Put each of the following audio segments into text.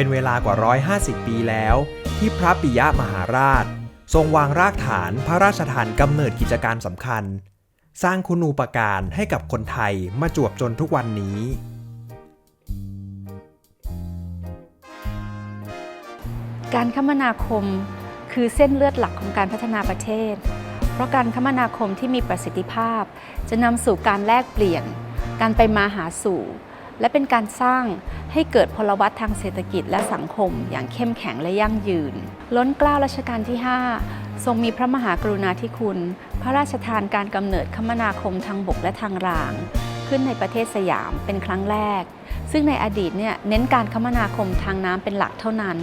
เป็นเวลากว่า 150 ปีแล้ว ที่พระปิยมหาราช ทรงวางรากฐานพระราชทานกำเนิดกิจการสำคัญ สร้างคุณูปการให้กับคนไทยมาจวบจนทุกวันนี้ การคมนาคมคือเส้นเลือดหลักของการพัฒนาประเทศ เพราะการคมนาคมที่มีประสิทธิภาพ จะนำสู่การแลกเปลี่ยน การไปมาหาสู่ และเป็นการสร้างให้เกิดพลวัตทางเศรษฐกิจและสังคม อย่างเข้มแข็งและยั่งยืน ล้นเกล้ารัชกาลที่ 5 ทรงมีพระมหากรุณาธิคุณ พระราชทานการกำเนิดคมนาคมทางบกและทางราง ขึ้นในประเทศสยามเป็นครั้งแรก ซึ่งในอดีตเนี่ยเน้นการคมนาคมทางน้ำเป็นหลักเท่านั้น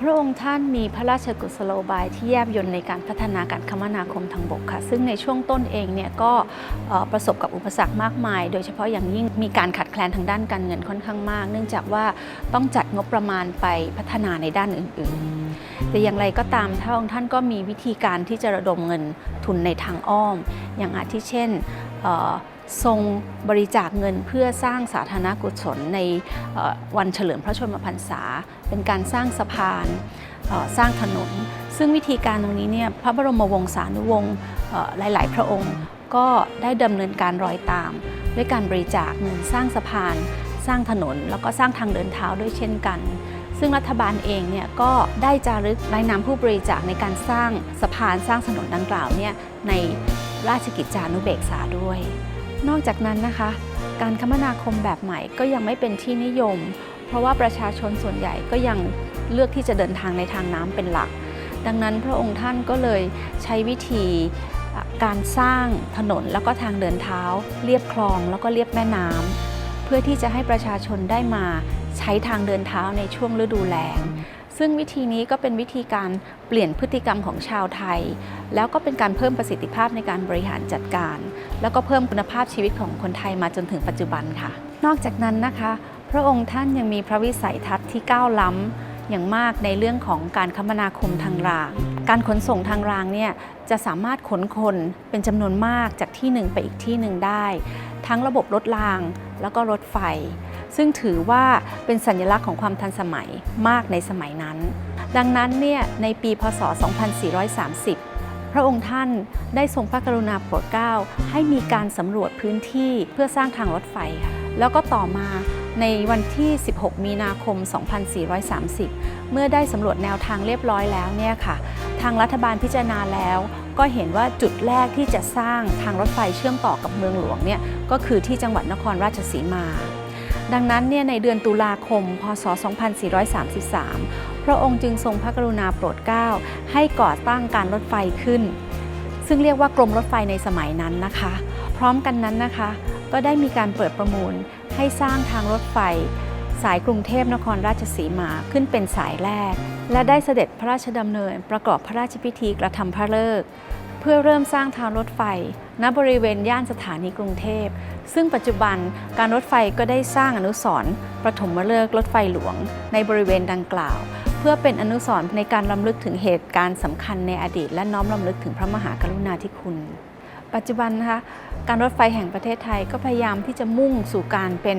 พระองค์ท่านมีพระราชกุศโลบายที่แยบยลในการพัฒนาการคมนาคมทางบกค่ะ ซึ่งในช่วงต้นเองเนี่ยก็ประสบกับอุปสรรคมากมาย โดยเฉพาะอย่างยิ่งมีการขาดแคลนทางด้านการเงินค่อนข้างมาก เนื่องจากว่าต้องจัดงบประมาณไปพัฒนาในด้านอื่นๆ แต่อย่างไรก็ตามพระองค์ท่านก็มีวิธีการที่จะระดมเงินทุนในทางอ้อม อย่างอาทิเช่น ทรงบริจาคเงินเพื่อสร้างสาธารณกุศลในวันเฉลิมพระชนมพรรษา เป็นการสร้างสะพานสร้างถนน ซึ่งวิธีการตรงนี้เนี่ยพระบรมวงศานุวงศ์หลาย ๆ พระองค์ก็ได้ดำเนินการรอยตาม ด้วยการบริจาคเงินสร้างสะพาน สร้างถนน แล้วก็สร้างทางเดินเท้าด้วยเช่นกัน ซึ่งรัฐบาลเองเนี่ยก็ได้จารึกรายนามผู้บริจาคในการสร้างสะพานสร้างถนนดังกล่าวเนี่ยในราชกิจจานุเบกษาด้วย นอกจากนั้นนะคะ การคมนาคมแบบใหม่ก็ยังไม่เป็นที่นิยม เพราะว่าประชาชนส่วนใหญ่ก็ยังเลือกที่จะเดินทางในทางน้ำเป็นหลัก ดังนั้นพระองค์ท่านก็เลยใช้วิธีการสร้างถนนแล้วก็ทางเดินเท้าเรียบคลองแล้วก็เรียบแม่น้ำเพื่อที่จะให้ประชาชนได้มาใช้ทางเดินเท้าในช่วงฤดูแล้ง ซึ่งวิธีนี้ก็เป็นวิธีการเปลี่ยนพฤติกรรมของชาวไทย แล้วก็เป็นการเพิ่มประสิทธิภาพในการบริหารจัดการ แล้วก็เพิ่มคุณภาพชีวิตของคนไทยมาจนถึงปัจจุบันค่ะ นอกจากนั้นนะคะ พระองค์ท่านยังมีพระวิสัยทัศน์ที่ก้าวล้ำอย่างมากในเรื่องของการคมนาคมทางราง การขนส่งทางรางเนี่ยจะสามารถขนคนเป็นจำนวนมากจากที่หนึ่งไปอีกที่หนึ่งได้ ทั้งระบบรถรางแล้วก็รถไฟ ซึ่งถือว่าเป็นสัญลักษณ์ของความทันสมัยมากในสมัยนั้น ดังนั้นเนี่ยในปีพศ 2430 พระองค์ท่านได้ทรงพระกรุณาโปรดเกล้าให้มีการสำรวจพื้นที่เพื่อสร้างทางรถไฟค่ะแล้วก็ต่อมาในวันที่ 16 มีนาคม 2430 เมื่อได้สำรวจแนวทางเรียบร้อยแล้วเนี่ยค่ะ ทางรัฐบาลพิจารณาแล้ว ก็เห็นว่าจุดแรกที่จะสร้างทางรถไฟเชื่อมต่อกับเมืองหลวงเนี่ยก็คือที่จังหวัดนครราชสีมา ดังนั้นเนี่ยในเดือนตุลาคม พศ 2433 พระองค์จึงทรงพระกรุณาโปรดเกล้าให้ก่อตั้งการรถไฟขึ้น ซึ่งเรียกว่ากรมรถไฟในสมัยนั้นนะคะ พร้อมกันนั้นนะคะ ก็ได้มีการเปิดประมูลให้สร้างทางรถไฟ สายกรุงเทพนครราชสีมาขึ้นเป็นสายแรก และได้เสด็จพระราชดำเนิน ประกอบพระราชพิธีกระทำพระเลิกษ์ เพื่อเริ่มสร้างทางรถไฟ ณบริเวณย่านสถานีกรุงเทพ ซึ่งปัจจุบันการรถไฟก็ได้สร้างอนุสรณ์ประถมฤกษ์รถไฟหลวง ในบริเวณดังกล่าว เพื่อเป็นอนุสรณ์ในการรำลึกถึงเหตุการณ์สำคัญในอดีต และน้อมรำลึกถึงพระมหากรุณาธิคุณ ปัจจุบันนะคะการรถไฟแห่งประเทศไทยก็พยายามที่จะมุ่งสู่การเป็น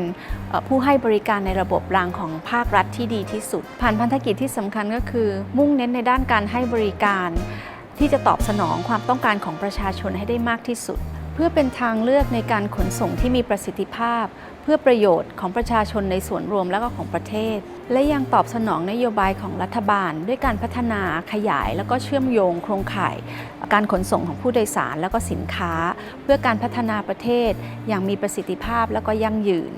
ผู้ให้บริการในระบบรางของภาครัฐที่ดีที่สุด ผ่านพันธกิจที่สำคัญก็คือ มุ่งเน้นในด้านการให้บริการ ที่จะตอบสนองความต้องการของประชาชนให้ได้มากที่สุด เพื่อเป็นทางเลือกในการขนส่งที่มีประสิทธิภาพ เพื่อประโยชน์ของประชาชนในส่วนรวมและก็ของประเทศ และยังตอบสนองนโยบายของรัฐบาล ด้วยการพัฒนาขยาย แล้วก็เชื่อมโยงโครงข่าย การขนส่งของผู้โดยสารและก็สินค้า เพื่อการพัฒนาประเทศอย่างมีประสิทธิภาพและก็ยั่งยืน